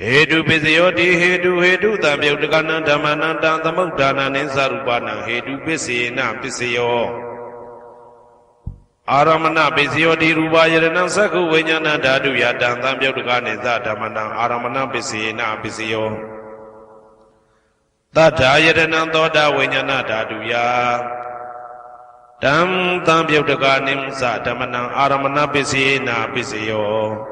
ဟေတုပစ္စယောတိဟေတုဟေတုတံပြုတ်တကနံဓမ္မနံတံသမုဋ္ဌာနာနိသရူပနံဟေတုပစ္စေနပစ္စယောအာရမဏပစ္စယောတိရူပယရဏံသက္ခုဝိညာဏဓာတုယတံသံပြုတ်တကနိသဓမ္မနံအာရမဏပစ္စေနပစ္စယောတတ္ထာယရဏံသောတာဝိညာဏဓာတုယတံသံပြုတ်တကနိသဓမ္မနံအာရမဏပစ္စေနပစ္စယော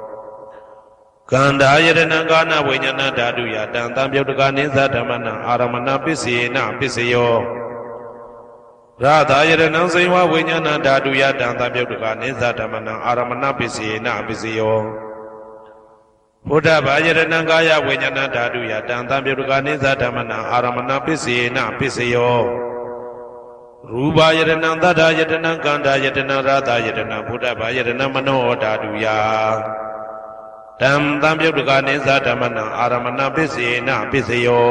ကန္ဓာယတနံကာနဝိညာဏဓာတုယတံတံပြုတ်တကနိသဓမ္မနံအာရမဏပစ္စေနပစ္စယောရသာယတနံစေဝဝိညာဏဓာတုယတံတံပြုတ်တကနိသဓမ္မနံအာရမဏပစ္စေနပစ္စယောဘုဒ္ဓဘာယတနံကာယဝိညာဏဓာတုယတံတံပြုတ်တကနိသဓမ္မနံအာရမဏပစ္စေနပစ္စယောရူပယတနံသတ္တယတနံကန္ဓာယတနံရသာယတနံဘုဒ္ဓဘာယတနံမနောဓာတုယ တံတံပြုတ်တကနိသဓမ္မနံအာရမဏပစ္စေနပစ္စယော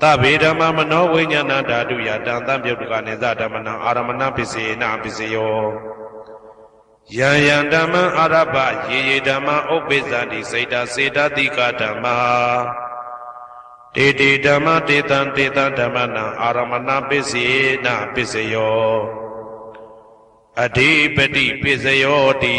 သဗ္ဗေဓမ္မမနောဝိညာဏဓာတုယတံတံပြုတ်တကနိသဓမ္မနံအာရမဏပစ္စေနပစ္စယောယံယံဓမ္မအာရပယေယေဓမ္မဥပ္ပိသတိစေတစေတတိကဓမ္မာတေတေဓမ္မတေတံတေတံဓမ္မနံအာရမဏပစ္စေနပစ္စယောအဓိပတိပစ္စယောတိ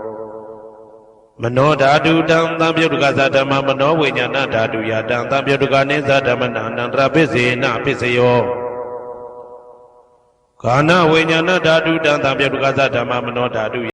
မနောဓာတုတံသံပြုတ်တကသဓမ္မမနောဝိညာဏဓာတုယတံသံပြုတ်တကနိသဓမ္မနအနန္တရပစ္စေနပစ္စယောခာနဝိညာဏဓာတုတံသံပြုတ်တကသဓမ္မမနောဓာတု